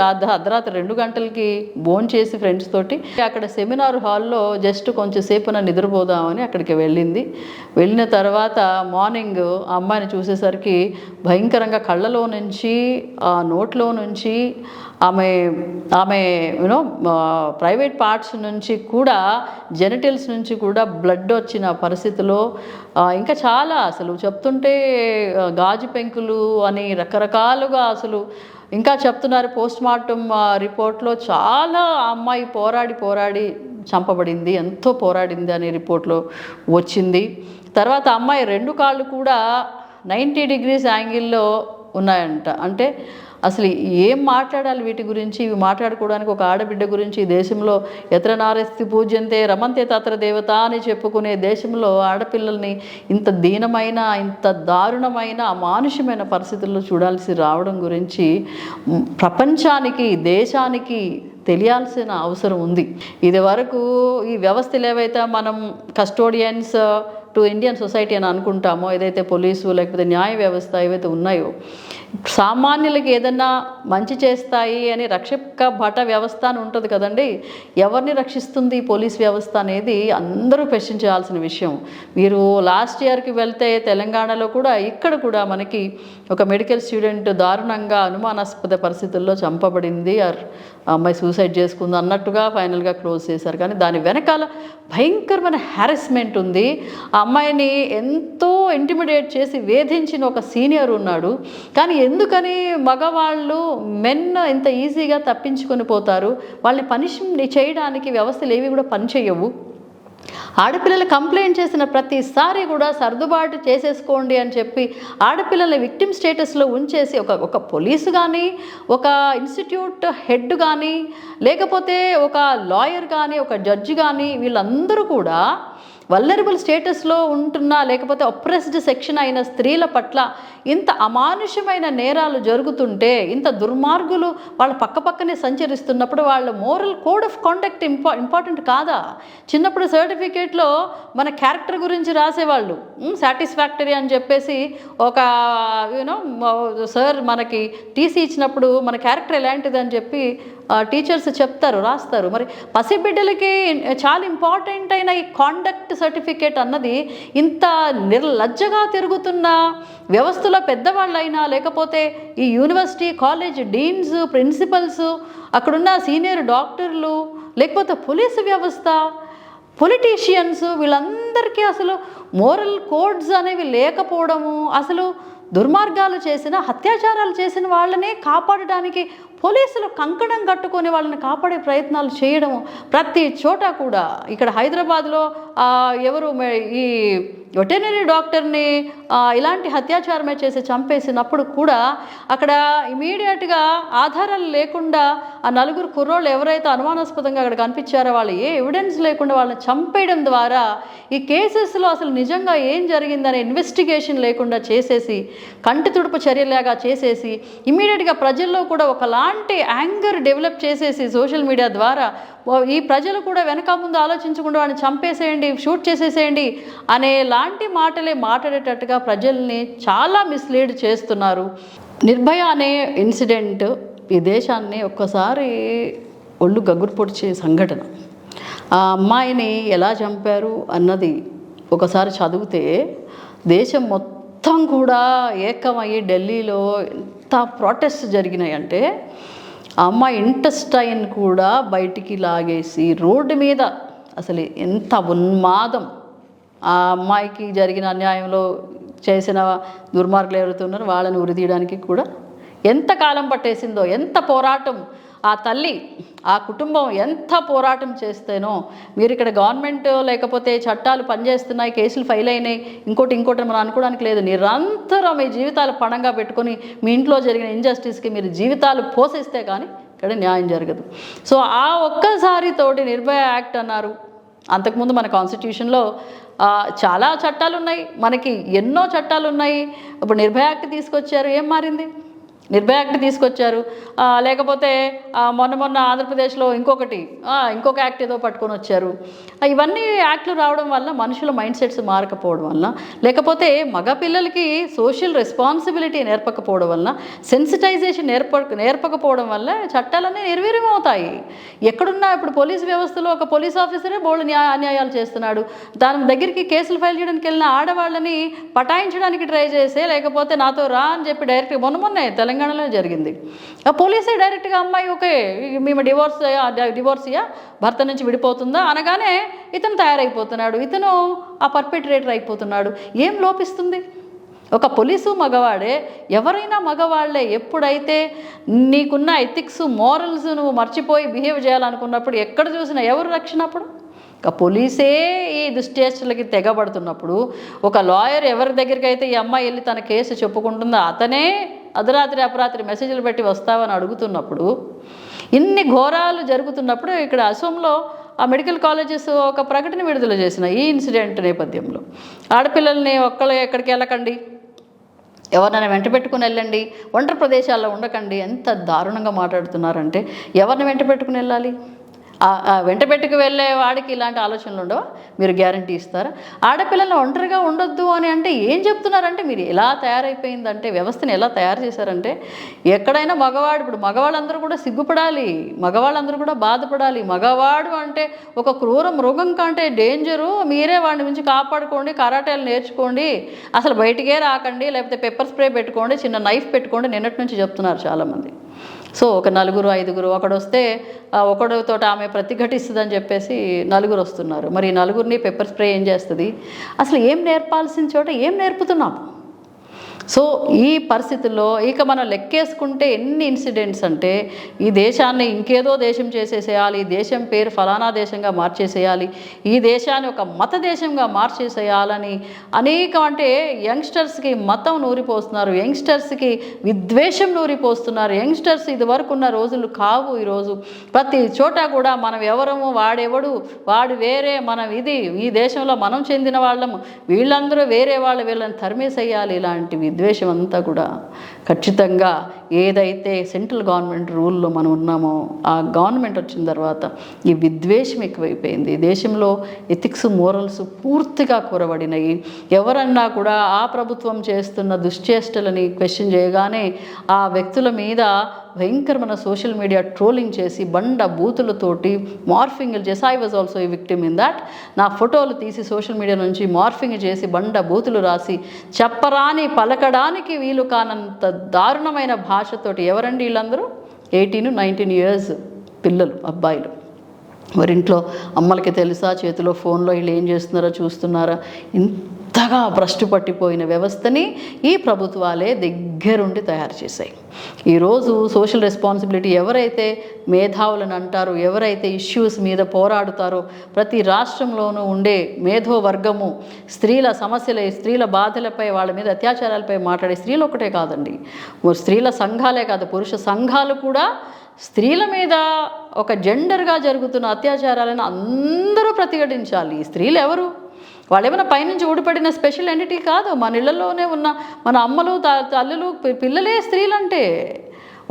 రాత్రి అర్ధరాత్రి రెండు గంటలకి భోన్ చేసి ఫ్రెండ్స్ తోటి అక్కడ సెమినార్ హాల్లో జస్ట్ కొంచెం సేపున నిద్రపోదామని అక్కడికి వెళ్ళింది. వెళ్ళిన తర్వాత మార్నింగ్ ఆ అమ్మాయిని చూసేసరికి భయంకరంగా కళ్ళలో నుంచి ఆ నోట్లో నుంచి ఆమె ఆమె యూనో ప్రైవేట్ పార్ట్స్ నుంచి కూడా జెనిటల్స్ నుంచి కూడా బ్లడ్ వచ్చిన పరిస్థితిలో ఇంకా చాలా అసలు చెప్తుంటే గాజు పెంకులు అని రకరకాలుగా అసలు ఇంకా చెప్తున్నారు పోస్ట్ మార్టం రిపోర్ట్లో చాలా అమ్మాయి పోరాడి పోరాడి చంపబడింది ఎంతో పోరాడింది అనే రిపోర్ట్లో వచ్చింది. తర్వాత అమ్మాయి రెండు కాళ్ళు కూడా నైంటీ డిగ్రీస్ యాంగిల్లో ఉన్నాయంట. అంటే అసలు ఏం మాట్లాడాలి వీటి గురించి? ఇవి మాట్లాడుకోవడానికి ఒక ఆడబిడ్డ గురించి దేశంలో ఎత్ర నారస్తి పూజ్యంతే రమంతే తత్ర దేవత అని చెప్పుకునే దేశంలో ఆడపిల్లల్ని ఇంత దీనమైన ఇంత దారుణమైన అమానుషమైన పరిస్థితుల్లో చూడాల్సి రావడం గురించి ప్రపంచానికి దేశానికి తెలియాల్సిన అవసరం ఉంది. ఇది వరకు ఈ వ్యవస్థలు ఏవైతే మనం కస్టోడియన్స్ టు ఇండియన్ సొసైటీ అని అనుకుంటామో ఏదైతే పోలీసు లేకపోతే న్యాయ వ్యవస్థ ఏవైతే ఉన్నాయో సామాన్యులకి ఏదన్నా మంచి చేస్తాయి అని రక్షక భట వ్యవస్థ అని ఉంటుంది కదండి. ఎవరిని రక్షిస్తుంది పోలీస్ వ్యవస్థ అనేది అందరూ ప్రశ్నించాల్సిన విషయం. మీరు లాస్ట్ ఇయర్కి వెళ్తే తెలంగాణలో కూడా ఇక్కడ కూడా మనకి ఒక మెడికల్ స్టూడెంట్ దారుణంగా అనుమానాస్పద పరిస్థితుల్లో చంపబడింది. ఆర్ ఆ అమ్మాయి సూసైడ్ చేసుకుంది అన్నట్టుగా ఫైనల్గా క్లోజ్ చేశారు. కానీ దాని వెనకాల భయంకరమైన హ్యారెస్మెంట్ ఉంది. ఆ అమ్మాయిని ఎంతో ఇంటిమిడేట్ చేసి వేధించిన ఒక సీనియర్ ఉన్నాడు. కానీ ఎందుకని మగవాళ్ళు మెన్ ఇంత ఈజీగా తప్పించుకొని పోతారు? వాళ్ళని పనిష్ చేయడానికి వ్యవస్థలు ఏవి కూడా పనిచేయవు ఆడపిల్లలు కంప్లైంట్ చేసిన ప్రతిసారి కూడా సర్దుబాటు చేసేసుకోండి అని చెప్పి ఆడపిల్లల్ని విక్టిమ్ స్టేటస్లో ఉంచేసి ఒక ఒక పోలీసు కానీ ఒక ఇన్స్టిట్యూట్ హెడ్ కానీ లేకపోతే ఒక లాయర్ కానీ ఒక జడ్జి కానీ వీళ్ళందరూ కూడా వల్లరబుల్ స్టేటస్లో ఉంటున్నా లేకపోతే అప్రెస్డ్ సెక్షన్ అయిన స్త్రీల పట్ల ఇంత అమానుషమైన నేరాలు జరుగుతుంటే ఇంత దుర్మార్గులు వాళ్ళ పక్కపక్కనే సంచరిస్తున్నప్పుడు వాళ్ళ moral code of conduct ఇంపా important కాదా? చిన్నప్పుడు సర్టిఫికేట్లో మన క్యారెక్టర్ గురించి రాసేవాళ్ళు. సాటిస్ఫాక్టరీ అని చెప్పేసి ఒక యూనో సార్ మనకి టీసీ ఇచ్చినప్పుడు మన క్యారెక్టర్ ఎలాంటిది అని చెప్పి టీచర్స్ చెప్తారు రాస్తారు. మరి పసిబిడ్డలకి చాలా ఇంపార్టెంట్ అయిన ఈ కాండక్ట్ సర్టిఫికేట్ అన్నది ఇంత నిర్లజ్జగా తిరుగుతున్న వ్యవస్థలో పెద్దవాళ్ళైనా లేకపోతే ఈ యూనివర్సిటీ కాలేజ్ డీన్స్ ప్రిన్సిపల్స్ అక్కడున్న సీనియర్ డాక్టర్లు లేకపోతే పోలీసు వ్యవస్థ పొలిటీషియన్స్ వీళ్ళందరికీ అసలు మోరల్ కోడ్స్ అనేవి లేకపోవడము అసలు దుర్మార్గాలు చేసిన అత్యాచారాలు చేసిన వాళ్ళనే కాపాడడానికి పోలీసులు కంకణం కట్టుకొని వాళ్ళని కాపాడే ప్రయత్నాలు చేయడము ప్రతి చోట కూడా. ఇక్కడ హైదరాబాద్లో ఎవరు ఈ వెటర్నరీ డాక్టర్ని ఇలాంటి అత్యాచారమే చేసి చంపేసినప్పుడు కూడా అక్కడ ఇమీడియట్గా ఆధారాలు లేకుండా ఆ నలుగురు కుర్రోళ్ళు ఎవరైతే అనుమానాస్పదంగా అక్కడ కనిపించారో వాళ్ళు ఏ ఎవిడెన్స్ లేకుండా వాళ్ళని చంపేయడం ద్వారా ఈ కేసెస్లో అసలు నిజంగా ఏం జరిగిందనే ఇన్వెస్టిగేషన్ లేకుండా చేసేసి కంటి తుడుపు చర్యలాగా చేసేసి ఇమీడియట్గా ప్రజల్లో కూడా ఒకలాంటి యాంగర్ డెవలప్ చేసేసి సోషల్ మీడియా ద్వారా ఈ ప్రజలు కూడా వెనక ముందు ఆలోచించకుండా వాళ్ళని చంపేసేయండి షూట్ చేసేసేయండి అనే లాంటి మాటలే మాట్లాడేటట్టుగా ప్రజల్ని చాలా మిస్లీడ్ చేస్తున్నారు. నిర్భయ అనే ఇన్సిడెంట్ ఈ దేశాన్ని ఒక్కసారి ఒళ్ళు గగ్గురు పొడిచే సంఘటన. ఆ అమ్మాయిని ఎలా చంపారు అన్నది ఒకసారి చదివితే దేశం మొత్తం కూడా ఏకమయ్యి ఢిల్లీలో ఎంత ప్రొటెస్ట్ జరిగినాయంటే ఆ అమ్మాయి ఇంటెస్టైన్ కూడా బయటికి లాగేసి రోడ్డు మీద అసలు ఎంత ఉన్మాదం. ఆ అమ్మాయికి జరిగిన అన్యాయంలో చేసిన దుర్మార్గులు ఎవరుతున్నారు వాళ్ళని ఉరిదీయడానికి కూడా ఎంత కాలం పట్టేసిందో ఎంత పోరాటం ఆ తల్లి ఆ కుటుంబం ఎంత పోరాటం చేస్తేనో మీరు ఇక్కడ గవర్నమెంట్ లేకపోతే చట్టాలు పనిచేస్తున్నాయి కేసులు ఫైల్ అయినాయి ఇంకోటి ఇంకోటి మనం అనుకోవడానికి లేదు. నిరంతరం మీ జీవితాలు పణంగా పెట్టుకొని మీ ఇంట్లో జరిగిన ఇంజస్టిస్కి మీరు జీవితాలు పోషిస్తే కానీ ఇక్కడ న్యాయం జరగదు. సో ఆ ఒక్కసారి తోటి నిర్భయ యాక్ట్ అన్నారు. అంతకుముందు మన కాన్స్టిట్యూషన్లో చాలా చట్టాలు ఉన్నాయి మనకి ఎన్నో చట్టాలు ఉన్నాయి ఇప్పుడు నిర్భయ యాక్ట్ తీసుకొచ్చారు. ఏం మారింది? నిర్భయ యాక్ట్ తీసుకొచ్చారు లేకపోతే మొన్న మొన్న ఆంధ్రప్రదేశ్లో ఇంకొకటి ఇంకొక యాక్ట్ ఏదో పట్టుకొని వచ్చారు. ఇవన్నీ యాక్ట్లు రావడం వల్ల మనుషుల మైండ్ సెట్స్ మారకపోవడం వల్ల లేకపోతే మగ పిల్లలకి సోషల్ రెస్పాన్సిబిలిటీ నేర్పకపోవడం వల్ల సెన్సిటైజేషన్ నేర్ప నేర్పకపోవడం వల్ల చట్టాలన్నీ నిర్వీర్యం అవుతాయి ఎక్కడున్నా ఇప్పుడు పోలీస్ వ్యవస్థలో ఒక పోలీస్ ఆఫీసరే బోల్డ్ న్యాయ అన్యాయాలు చేస్తున్నాడు. దాని దగ్గరికి కేసులు ఫైల్ చేయడానికి వెళ్ళిన ఆడవాళ్ళని పటాయించడానికి ట్రై చేసే లేకపోతే నాతో రా అని చెప్పి డైరెక్ట్ మొన్న తెలంగాణ తెలంగాణలో జరిగింది. ఆ పోలీసే డైరెక్ట్గా అమ్మాయి ఓకే మేము డివోర్స్ డివోర్స్ భర్త నుంచి విడిపోతుందా? అనగానే ఇతను తయారైపోతున్నాడు. ఇతను ఆ పర్పెట్రేటర్ అయిపోతున్నాడు. ఏం లోపిస్తుంది? ఒక పోలీసు మగవాడే ఎవరైనా మగవాళ్ళే ఎప్పుడైతే నీకున్న ఎథిక్స్ మోరల్స్ నువ్వు మర్చిపోయి బిహేవ్ చేయాలనుకున్నప్పుడు ఎక్కడ చూసినా ఎవరు రక్షణప్పుడు ఒక పోలీసే ఈ దుశ్చేష్టలకి తెగబడుతున్నప్పుడు ఒక లాయర్ ఎవరి దగ్గరికి అయితే ఈ అమ్మాయి వెళ్ళి తన కేసు చెప్పుకుంటుందో అతనే అర్ధరాత్రి అపరాత్రి మెసేజ్లు పెట్టి వస్తావని అడుగుతున్నప్పుడు ఇన్ని ఘోరాలు జరుగుతున్నప్పుడు ఇక్కడ అసోంలో ఆ మెడికల్ కాలేజెస్ ఒక ప్రకటన విడుదల చేసిన ఈ ఇన్సిడెంట్ నేపథ్యంలో. ఆడపిల్లల్ని ఒక్కళ్ళు ఎక్కడికి వెళ్ళకండి. ఎవరినైనా వెంట పెట్టుకుని వెళ్ళండి. ఒంటరి ప్రదేశాల్లో ఉండకండి. ఎంత దారుణంగా మాట్లాడుతున్నారంటే ఎవరిని వెంట పెట్టుకుని వెళ్ళాలి? వెంట పెట్టుకు వెళ్ళే వాడికి ఇలాంటి ఆలోచనలు ఉండవా? మీరు గ్యారంటీ ఇస్తారా? ఆడపిల్లలు ఒంటరిగా ఉండొద్దు అని అంటే ఏం చెప్తున్నారంటే మీరు ఎలా తయారైపోయిందంటే వ్యవస్థను ఎలా తయారు చేశారంటే ఎక్కడైనా మగవాడు ఇప్పుడు మగవాళ్ళందరూ కూడా సిగ్గుపడాలి మగవాళ్ళందరూ కూడా బాధపడాలి. మగవాడు అంటే ఒక క్రూర మృగం కంటే డేంజరు. మీరే వాడి నుంచి కాపాడుకోండి కరాటేలు నేర్చుకోండి అసలు బయటికే రాకండి లేకపోతే పెప్పర్ స్ప్రే పెట్టుకోండి చిన్న నైఫ్ పెట్టుకోండి నిన్నటి నుంచి చెప్తున్నారు చాలామంది. సో ఒక నలుగురు ఐదుగురు ఒకడు వస్తే ఆ ఒకడితో ఆమె ప్రతిఘటిస్తుందని చెప్పేసి నలుగురు వస్తున్నారు. మరి నలుగురిని పెప్పర్ స్ప్రే ఏం చేస్తుంది? అసలు ఏం నేర్పాల్సిన చోట ఏం నేర్పుతున్నాము సో ఈ పరిస్థితుల్లో ఇక మనం లెక్కేసుకుంటే ఎన్ని ఇన్సిడెంట్స్ అంటే ఈ దేశాన్ని ఇంకేదో దేశం చేసేసేయాలి ఈ దేశం పేరు ఫలానా దేశంగా మార్చేసేయాలి ఈ దేశాన్ని ఒక మత దేశంగా మార్చేసేయాలని అనేకం అంటే యంగ్స్టర్స్కి మతం నూరిపోస్తున్నారు యంగ్స్టర్స్కి విద్వేషం నూరిపోస్తున్నారు యంగ్స్టర్స్ ఇది వరకు ఉన్న రోజులు కావు ఈరోజు. ప్రతి చోట కూడా మనం ఎవరము వాడెవడు వాడు వేరే మనం ఇది ఈ దేశంలో మనం చెందిన వాళ్ళము వీళ్ళందరూ వేరే వాళ్ళు వీళ్ళని తరిమేసేయాలి ఇలాంటివి. విద్వేషం అంతా కూడా ఖచ్చితంగా ఏదైతే సెంట్రల్ గవర్నమెంట్ రూల్లో మనం ఉన్నామో ఆ గవర్నమెంట్ వచ్చిన తర్వాత ఈ విద్వేషం ఎక్కువైపోయింది. దేశంలో ఎథిక్స్ మోరల్స్ పూర్తిగా కూరబడినాయి. ఎవరన్నా కూడా ఆ ప్రభుత్వం చేస్తున్న దుశ్చేష్టలని క్వశ్చన్ చేయగానే ఆ వ్యక్తుల మీద భయంకరమైన సోషల్ మీడియా ట్రోలింగ్ చేసి బండ బూతులతోటి మార్ఫింగ్లు చేసి ఐ వాజ్ ఆల్సో ఈ విక్టిమ్ ఇన్ దాట్ నా ఫోటోలు తీసి సోషల్ మీడియా నుంచి మార్ఫింగ్ చేసి బండ బూతులు రాసి చెప్పరాని పలకడానికి వీలు కానంత దారుణమైన భాషతోటి ఎవరండి వీళ్ళందరూ? ఎయిటీన్ నైన్టీన్ ఇయర్స్ పిల్లలు అబ్బాయిలు. వారింట్లో అమ్మలకి తెలుసా? చేతిలో ఫోన్లో వీళ్ళు ఏం చేస్తున్నారో చూస్తున్నారా? అంతగా భ్రష్టు పట్టిపోయిన వ్యవస్థని ఈ ప్రభుత్వాలే దగ్గరుండి తయారు చేశాయి. ఈరోజు సోషల్ రెస్పాన్సిబిలిటీ ఎవరైతే మేధావులను అంటారో ఎవరైతే ఇష్యూస్ మీద పోరాడుతారో ప్రతి రాష్ట్రంలోనూ ఉండే మేధో వర్గము స్త్రీల సమస్యల స్త్రీల బాధలపై వాళ్ళ మీద అత్యాచారాలపై మాట్లాడే స్త్రీలు ఒకటే కాదండి. ఓ స్త్రీల సంఘాలే కాదు పురుష సంఘాలు కూడా స్త్రీల మీద ఒక జెండర్గా జరుగుతున్న అత్యాచారాలను అందరూ ప్రతిఘటించాలి. ఈ స్త్రీలు ఎవరు? వాళ్ళు ఏమైనా పైనుంచి ఊడిపడిన స్పెషల్ ఎంటిటీ కాదు. మన ఇళ్ళలోనే ఉన్న మన అమ్మలు తల్లులు పిల్లలే స్త్రీలంటే.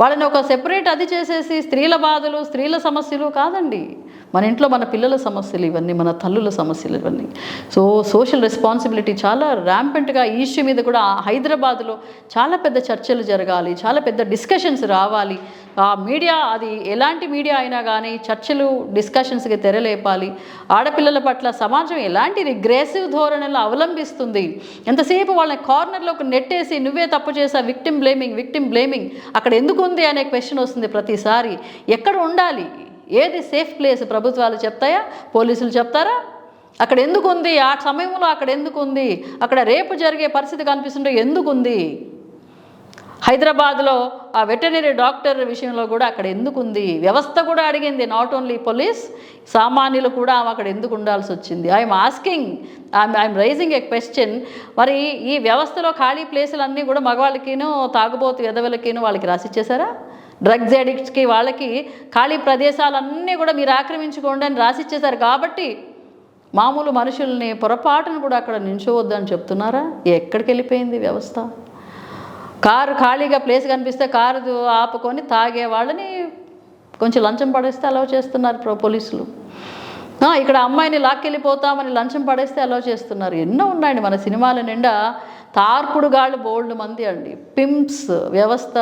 వాళ్ళని ఒక సెపరేట్ అది చేసేసి స్త్రీల బాధలు స్త్రీల సమస్యలు కాదండి. మన ఇంట్లో మన పిల్లల సమస్యలు ఇవన్నీ మన తల్లుల సమస్యలు ఇవన్నీ. సో సోషల్ రెస్పాన్సిబిలిటీ చాలా ర్యాంపెంట్గా ఈ ఇష్యూ మీద కూడా హైదరాబాద్లో చాలా పెద్ద చర్చలు జరగాలి చాలా పెద్ద డిస్కషన్స్ రావాలి. ఆ మీడియా అది ఎలాంటి మీడియా అయినా కానీ చర్చలు డిస్కషన్స్కి తెరలేపాలి. ఆడపిల్లల పట్ల సమాజం ఎలాంటి రిగ్రెసివ్ ధోరణులు అవలంబిస్తుంది? ఎంతసేపు వాళ్ళని కార్నర్లోకి నెట్టేసి నువ్వే తప్పు చేసా విక్టిమ్ బ్లేమింగ్ విక్టిమ్ బ్లేమింగ్ అక్కడ ఎందుకు ఉంది అనే క్వశ్చన్ వస్తుంది ప్రతిసారి. ఎక్కడ ఉండాలి? ఏది సేఫ్ ప్లేస్ ప్రభుత్వాలు చెప్తాయా? పోలీసులు చెప్తారా? అక్కడ ఎందుకు ఉంది ఆ సమయంలో అక్కడ ఎందుకు ఉంది అక్కడ రేపు జరిగే పరిస్థితి కనిపిస్తుంటే ఎందుకు ఉంది హైదరాబాద్లో ఆ వెటనరీ డాక్టర్ విషయంలో కూడా అక్కడ ఎందుకు ఉంది వ్యవస్థ కూడా అడిగింది నాట్ ఓన్లీ పోలీస్ సామాన్యులు కూడా ఆమె అక్కడ ఎందుకు ఉండాల్సి వచ్చింది? I'm asking I'm I'm raising a question మరి ఈ వ్యవస్థలో ఖాళీ ప్లేసులు అన్నీ కూడా మగవాళ్ళకిను తాగుబోతు ఎదవలకిను వాళ్ళకి రాసిచ్చేశారా? డ్రగ్స్ అడిక్ట్స్కి వాళ్ళకి ఖాళీ ప్రదేశాలన్నీ కూడా మీరు ఆక్రమించుకోండి అని రాసిచ్చేశారు కాబట్టి మామూలు మనుషుల్ని పొరపాటును కూడా అక్కడ నించోవద్దని చెప్తున్నారా? ఎక్కడికి వెళ్ళిపోయింది వ్యవస్థ? కారు ఖాళీగా ప్లేస్ కనిపిస్తే కారు ఆపుకొని తాగే వాళ్ళని కొంచెం లంచం పడేస్తే అలౌ చేస్తున్నారు ప్రో పోలీసులు. ఇక్కడ అమ్మాయిని లాక్కెళ్ళిపోతామని లంచం పడేస్తే అలౌ చేస్తున్నారు. ఎన్నో ఉన్నాయండి మన సినిమాల నిండా తార్పుడు గాళ్ళు బోల్డ్ మంది అండి. పింప్స్ వ్యవస్థ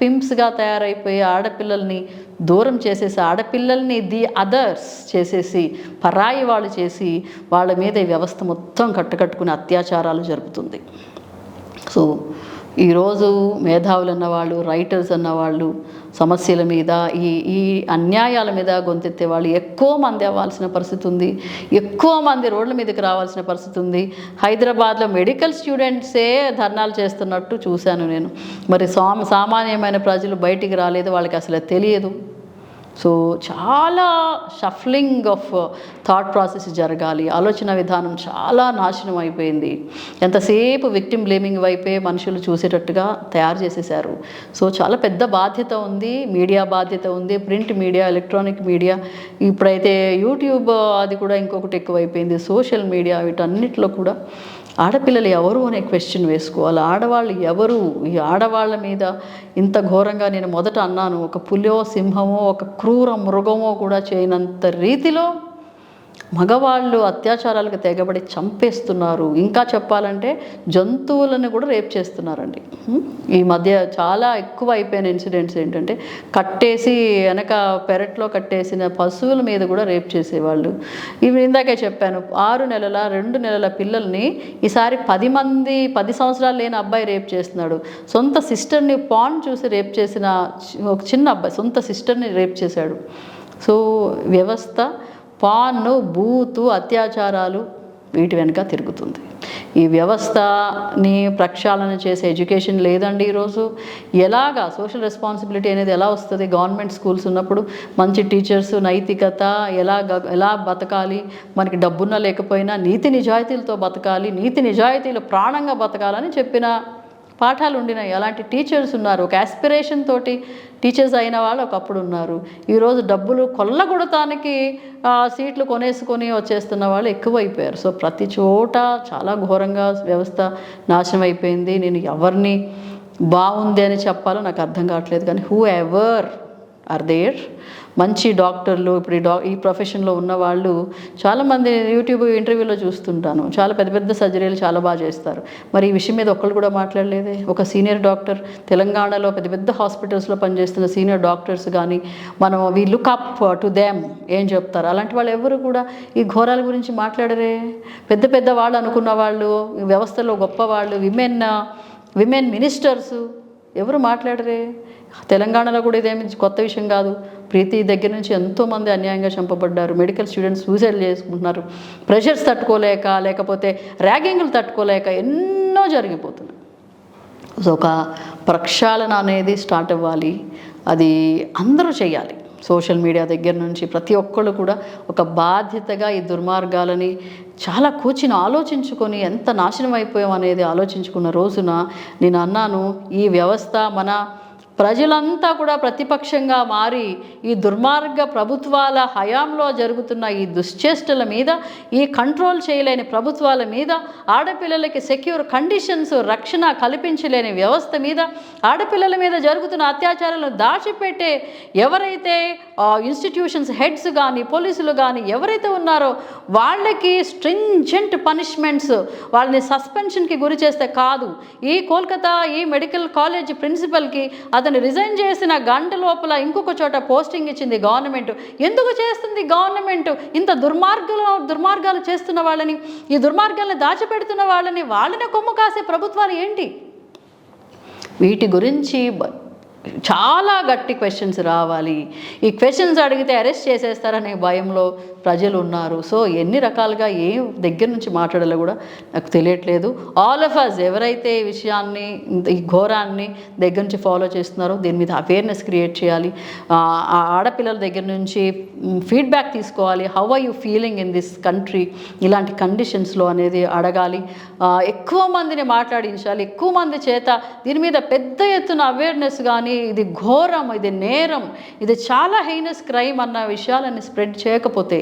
పింప్స్గా తయారైపోయి ఆడపిల్లల్ని దూరం చేసేసి ఆడపిల్లల్ని ది అదర్స్ చేసేసి పరాయి వాళ్ళు చేసి వాళ్ళ మీద ఈ వ్యవస్థ మొత్తం కట్టుకట్టుకుని అత్యాచారాలు జరుపుతుంది. సో ఈరోజు మేధావులు అన్నవాళ్ళు రైటర్స్ అన్నవాళ్ళు సమస్యల మీద ఈ ఈ అన్యాయాల మీద గొంతెత్తే వాళ్ళు ఎక్కువ మంది అవ్వాల్సిన పరిస్థితి ఉంది. ఎక్కువ మంది రోడ్ల మీదకి రావాల్సిన పరిస్థితి ఉంది. హైదరాబాద్లో మెడికల్ స్టూడెంట్సే ధర్నాలు చేస్తున్నట్టు చూశాను నేను. మరి సామాన్యమైన ప్రజలు బయటికి రాలేదు వాళ్ళకి అసలు తెలియదు. సో చాలా షఫ్లింగ్ ఆఫ్ థాట్ ప్రాసెస్ జరగాలి. ఆలోచన విధానం చాలా నాశనం అయిపోయింది. ఎంతసేపు విక్టిమ్ బ్లేమింగ్ వైపే మనుషులు చూసేటట్టుగా తయారు చేసేసారు సో చాలా పెద్ద బాధ్యత ఉంది మీడియా బాధ్యత ఉంది ప్రింట్ మీడియా ఎలక్ట్రానిక్ మీడియా ఇప్పుడైతే యూట్యూబ్ అది కూడా ఇంకొకటి ఎక్కువైపోయింది. సోషల్ మీడియా వీటన్నిటిలో కూడా ఆడపిల్లలు ఎవరు అనే క్వశ్చన్ వేసుకోవాలి. ఆడవాళ్ళు ఎవరు? ఈ ఆడవాళ్ళ మీద ఇంత ఘోరంగా నేను మొదట అన్నాను ఒక పులియో సింహమో ఒక క్రూర మృగమో కూడా చేయనంత రీతిలో మగవాళ్ళు అత్యాచారాలకు తెగబడి చంపేస్తున్నారు. ఇంకా చెప్పాలంటే జంతువులను కూడా రేప్ చేస్తున్నారండి. ఈ మధ్య చాలా ఎక్కువ అయిపోయిన ఇన్సిడెంట్స్ ఏంటంటే కట్టేసి వెనక పెరట్లో కట్టేసిన పశువుల మీద కూడా రేప్ చేసేవాళ్ళు. ఇవి ఇందాకే చెప్పాను ఆరు నెలల రెండు నెలల పిల్లల్ని ఈసారి పది మంది పది సంవత్సరాలు లేని అబ్బాయి రేప్ చేస్తున్నాడు. సొంత సిస్టర్ని పాన్ చూసి రేప్ చేసిన ఒక చిన్న అబ్బాయి సొంత సిస్టర్ని రేప్ చేశాడు. సో వ్యవస్థ పాన్ను బూతు అత్యాచారాలు వీటి వెనుక తిరుగుతుంది. ఈ వ్యవస్థని ప్రక్షాళన చేసే ఎడ్యుకేషన్ లేదండి ఈరోజు. ఎలాగా సోషల్ రెస్పాన్సిబిలిటీ అనేది ఎలా వస్తుంది? గవర్నమెంట్ స్కూల్స్ ఉన్నప్పుడు మంచి టీచర్స్ నైతికత ఎలా గ- ఎలా బతకాలి? మనకి డబ్బున్న లేకపోయినా నీతి నిజాయితీలతో బతకాలి నీతి నిజాయితీలు ప్రాణంగా బతకాలని చెప్పిన పాఠాలు ఉండినాయి. అలాంటి టీచర్స్ ఉన్నారు. ఒక ఆస్పిరేషన్ తోటి టీచర్స్ అయిన వాళ్ళు ఒకప్పుడు ఉన్నారు. ఈరోజు డబ్బులు కొల్లగొడటానికి సీట్లు కొనేసుకొని వచ్చేస్తున్న వాళ్ళు ఎక్కువైపోయారు. సో ప్రతి చోట చాలా ఘోరంగా వ్యవస్థ నాశనం అయిపోయింది. నేను ఎవరిని బాగుంది అని చెప్పాలో నాకు అర్థం కావట్లేదు. కానీ హూ ఎవర్ ఆర్ దేర్ మంచి డాక్టర్లు ఇప్పుడు ఈ డా ఈ ప్రొఫెషన్లో ఉన్న వాళ్ళు చాలామంది యూట్యూబ్ ఇంటర్వ్యూలో చూస్తుంటాను. చాలా పెద్ద పెద్ద సర్జరీలు చాలా బాగా చేస్తారు. మరి ఈ విషయం మీద ఒక్కళ్ళు కూడా మాట్లాడలేదే? ఒక సీనియర్ డాక్టర్ తెలంగాణలో పెద్ద పెద్ద హాస్పిటల్స్లో పనిచేస్తున్న సీనియర్ డాక్టర్స్ కానీ మనం we look up to them ఏం చెప్తారు? అలాంటి వాళ్ళు ఎవరు కూడా ఈ ఘోరాల గురించి మాట్లాడరే? పెద్ద పెద్ద వాళ్ళు అనుకున్న వాళ్ళు వ్యవస్థలో గొప్ప వాళ్ళు విమెన్ విమెన్ మినిస్టర్స్ ఎవరు మాట్లాడరే? తెలంగాణలో కూడా ఇదేమి కొత్త విషయం కాదు. ప్రీతి దగ్గర నుంచి ఎంతోమంది అన్యాయంగా చంపబడ్డారు. మెడికల్ స్టూడెంట్స్ సూసైడ్ చేసుకుంటున్నారు. ప్రెషర్స్ తట్టుకోలేక లేకపోతే ర్యాగింగ్లు తట్టుకోలేక ఎన్నో జరిగిపోతున్నాయి. సో ఒక ప్రక్షాళన అనేది స్టార్ట్ అవ్వాలి. అది అందరూ చేయాలి. సోషల్ మీడియా దగ్గర నుంచి ప్రతి ఒక్కళ్ళు కూడా ఒక బాధ్యతగా ఈ దుర్మార్గాలని చాలా కూర్చుని ఆలోచించుకొని ఎంత నాశనం అయిపోయాం అనేది ఆలోచించుకున్న రోజున నేను అన్నాను ఈ వ్యవస్థ మన ప్రజలంతా కూడా ప్రతిపక్షంగా మారి ఈ దుర్మార్గ ప్రభుత్వాల హయాంలో జరుగుతున్న ఈ దుశ్చేష్టల మీద ఈ కంట్రోల్ చేయలేని ప్రభుత్వాల మీద ఆడపిల్లలకి సెక్యూర్ కండిషన్స్ రక్షణ కల్పించలేని వ్యవస్థ మీద ఆడపిల్లల మీద జరుగుతున్న అత్యాచారాలను దాచిపెట్టే ఎవరైతే ఇన్స్టిట్యూషన్స్ హెడ్స్ కానీ పోలీసులు కానీ ఎవరైతే ఉన్నారో వాళ్ళకి స్ట్రింజెంట్ పనిష్మెంట్స్ వాళ్ళని సస్పెన్షన్కి గురి చేస్తే కాదు. ఈ కోల్కతా ఈ మెడికల్ కాలేజ్ ప్రిన్సిపల్కి అతను రిజైన్ చేసిన గంట లోపల ఇంకొక చోట పోస్టింగ్ ఇచ్చింది గవర్నమెంట్ ఎందుకు చేస్తుంది గవర్నమెంట్ ఇంత దుర్మార్గంలో దుర్మార్గాలు చేస్తున్న వాళ్ళని ఈ దుర్మార్గాలను దాచిపెడుతున్న వాళ్ళని వాళ్ళని కొమ్ము కాసే ప్రభుత్వాలు ఏంటి? వీటి గురించి చాలా గట్టి క్వశ్చన్స్ రావాలి. ఈ క్వశ్చన్స్ అడిగితే అరెస్ట్ చేసేస్తారనే భయంలో ప్రజలు ఉన్నారు. సో ఎన్ని రకాలుగా ఏ దగ్గర నుంచి మాట్లాడాలో కూడా నాకు తెలియట్లేదు. ఆల్ ఆఫ్ అస్ ఎవరైతే ఈ విషయాన్ని ఈ ఘోరాన్ని దగ్గర నుంచి ఫాలో చేస్తున్నారో దీని మీద అవేర్నెస్ క్రియేట్ చేయాలి. ఆ ఆడపిల్లల దగ్గర నుంచి ఫీడ్బ్యాక్ తీసుకోవాలి. How are you feeling in this country ఇలాంటి కండిషన్స్లో అనేది అడగాలి. ఎక్కువ మందిని మాట్లాడించాలి. ఎక్కువ మంది చేత దీని మీద పెద్ద ఎత్తున అవేర్నెస్ కానీ ఇది ఘోరం ఇది నేరం ఇది చాలా హైనస్ క్రైమ్ అన్న విషయాలని స్ప్రెడ్ చేయకపోతే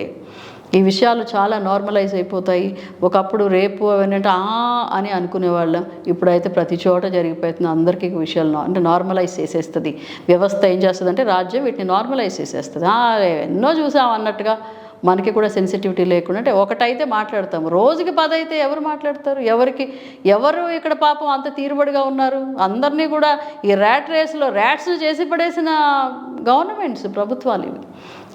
ఈ విషయాలు చాలా నార్మలైజ్ అయిపోతాయి. ఒకప్పుడు రేపు ఏంటంటే ఆ అని అనుకునేవాళ్ళం. ఇప్పుడైతే ప్రతి చోట జరిగిపోతుంది. అందరికీ ఈ విషయాలు అంటే నార్మలైజ్ చేసేస్తుంది. వ్యవస్థ ఏం చేస్తుంది అంటే రాజ్యం వీటిని నార్మలైజ్ చేసేస్తుంది. ఎన్నో చూసాం అన్నట్టుగా మనకి కూడా సెన్సిటివిటీ లేకుండా అంటే ఒకటైతే మాట్లాడతాం రోజుకి పది అయితే ఎవరు మాట్లాడతారు? ఎవరికి ఎవరు ఇక్కడ పాపం అంత తీరుబడిగా ఉన్నారు? అందరినీ కూడా ఈ ర్యాట్ రేస్లో ర్యాట్స్ చేసి పడేసిన గవర్నమెంట్స్ ప్రభుత్వాలు ఇవి.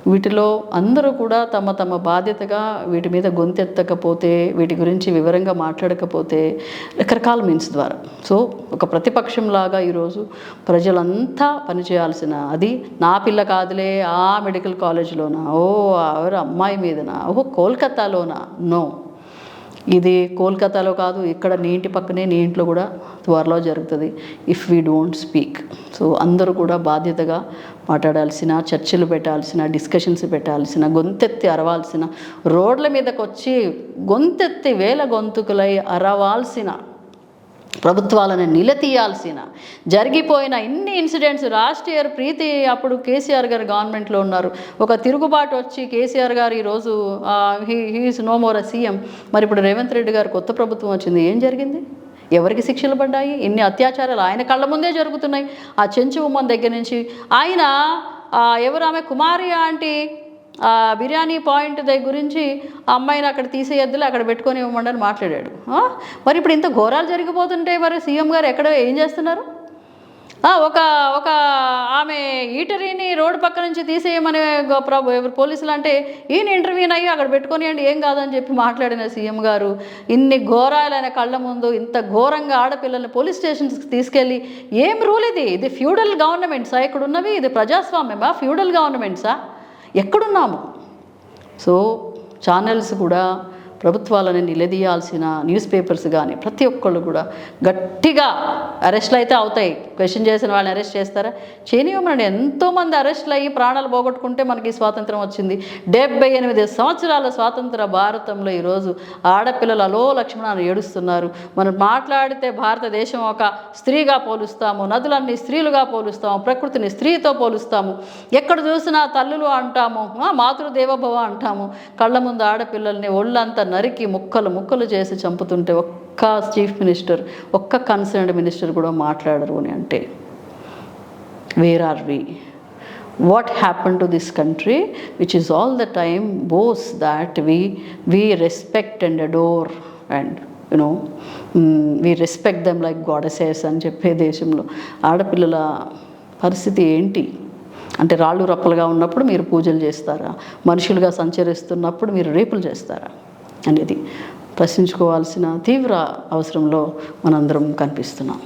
వీటిలో అందరూ కూడా తమ తమ బాధ్యతగా వీటి మీద గొంతెత్తకపోతే వీటి గురించి వివరంగా మాట్లాడకపోతే రకరకాల మీన్స్ ద్వారా. సో ఒక ప్రతిపక్షంలాగా ఈరోజు ప్రజలంతా పనిచేయాల్సిన అది నా పిల్ల కాదులే ఆ మెడికల్ కాలేజ్లోనా ఓ ఎవరు అమ్మాయి మీదనా ఓ కోల్కతాలోనా? నో ఇది కోల్కతాలో కాదు ఇక్కడ నీ ఇంటి పక్కనే నీ ఇంట్లో కూడా త్వరలో జరుగుతుంది. If we don't speak so అందరూ కూడా బాధ్యతగా మాట్లాడాల్సిన చర్చలు పెట్టాల్సిన డిస్కషన్స్ పెట్టాల్సిన గొంతెత్తి అరవాల్సిన రోడ్ల మీదకి వచ్చి గొంతెత్తి వేల గొంతుకులై అరవాల్సిన ప్రభుత్వాలను నిలదీయాల్సిన జరిగిపోయిన ఇన్ని ఇన్సిడెంట్స్ లాస్ట్ ఇయర్ ప్రీతి అప్పుడు కేసీఆర్ గారు గవర్నమెంట్లో ఉన్నారు. ఒక తిరుగుబాటు వచ్చి కేసీఆర్ గారు ఈరోజు he is no more a CM. మరి ఇప్పుడు రేవంత్ రెడ్డి గారు కొత్త ప్రభుత్వం వచ్చింది ఏం జరిగింది? ఎవరికి శిక్షలు పడ్డాయి? ఇన్ని అత్యాచారాలు ఆయన కళ్ళ ముందే జరుగుతున్నాయి. ఆ చెంచు ఉమ్మన్ దగ్గర నుంచి ఆయన ఎవరు ఆమె కుమారి ఆంటీ ఆ బిర్యానీ పాయింట్ దగ్గర గురించి ఆ అమ్మాయిని అక్కడ తీసేయద్దులే అక్కడ పెట్టుకొని ఇవ్వమండని మాట్లాడాడు. మరి ఇప్పుడు ఇంత ఘోరాలు జరిగిపోతుంటే మరి సీఎం గారు ఎక్కడ ఏం చేస్తున్నారు? ఒక ఒక ఆమె ఈటరీని రోడ్డు పక్క నుంచి తీసేయమనే ప్రభు ఎవరు పోలీసులు అంటే ఈయన ఇంటర్వ్యూని అయ్యి అక్కడ పెట్టుకొని అండి ఏం కాదని చెప్పి మాట్లాడిన సీఎం గారు ఇన్ని ఘోరాలైన కళ్ళ ముందు ఇంత ఘోరంగా ఆడపిల్లల్ని పోలీస్ స్టేషన్స్కి తీసుకెళ్ళి ఏం రూల్ ఇది? ఇది ఫ్యూడల్ గవర్నమెంట్సా? ఇక్కడ ఉన్నవి ఇది ప్రజాస్వామ్యమా? ఫ్యూడల్ గవర్నమెంట్సా? ఎక్కడున్నాము? సో ఛానల్స్ కూడా ప్రభుత్వాలని నిలదీయాల్సిన న్యూస్ పేపర్స్ కానీ ప్రతి ఒక్కళ్ళు కూడా గట్టిగా అరెస్ట్లు అయితే అవుతాయి. క్వశ్చన్ చేసిన వాళ్ళని అరెస్ట్ చేస్తారా? చేయనివ్వమనండి ఎంతోమంది అరెస్ట్లు అయ్యి ప్రాణాలు పోగొట్టుకుంటే మనకి స్వాతంత్రం వచ్చింది. డెబ్బై ఎనిమిది సంవత్సరాల స్వాతంత్ర భారతంలో ఈరోజు ఆడపిల్లలు అలో లక్ష్మణాన్ని ఏడుస్తున్నారు. మనం మాట్లాడితే భారతదేశం ఒక స్త్రీగా పోలుస్తాము. నదులన్నీ స్త్రీలుగా పోలుస్తాము. ప్రకృతిని స్త్రీతో పోలుస్తాము. ఎక్కడ చూసినా తల్లులు అంటాము. మాతృ మాతృదేవోభవ అంటాము. కళ్ళ ముందు ఆడపిల్లల్ని ఒళ్ళంతా నరికి ముక్కలు ముక్కలు చేసి చంపుతుంటే ఒక్క చీఫ్ మినిస్టర్ ఒక్క కన్సర్న్డ్ మినిస్టర్ కూడా మాట్లాడరు అని అంటే where are we what happen to this country which is all the time boss that we we respect and adore and you know we respect them like them అని చెప్పే దేశంలో ఆడపిల్లల పరిస్థితి ఏంటి? అంటే రాళ్ళు రప్పలుగా ఉన్నప్పుడు మీరు పూజలు చేస్తారా? మనుషులుగా సంచరిస్తున్నప్పుడు మీరు రేపులు చేస్తారా? అనేది ప్రశ్నించుకోవాల్సిన తీవ్ర అవసరంలో మనందరం కనిపిస్తున్నాం.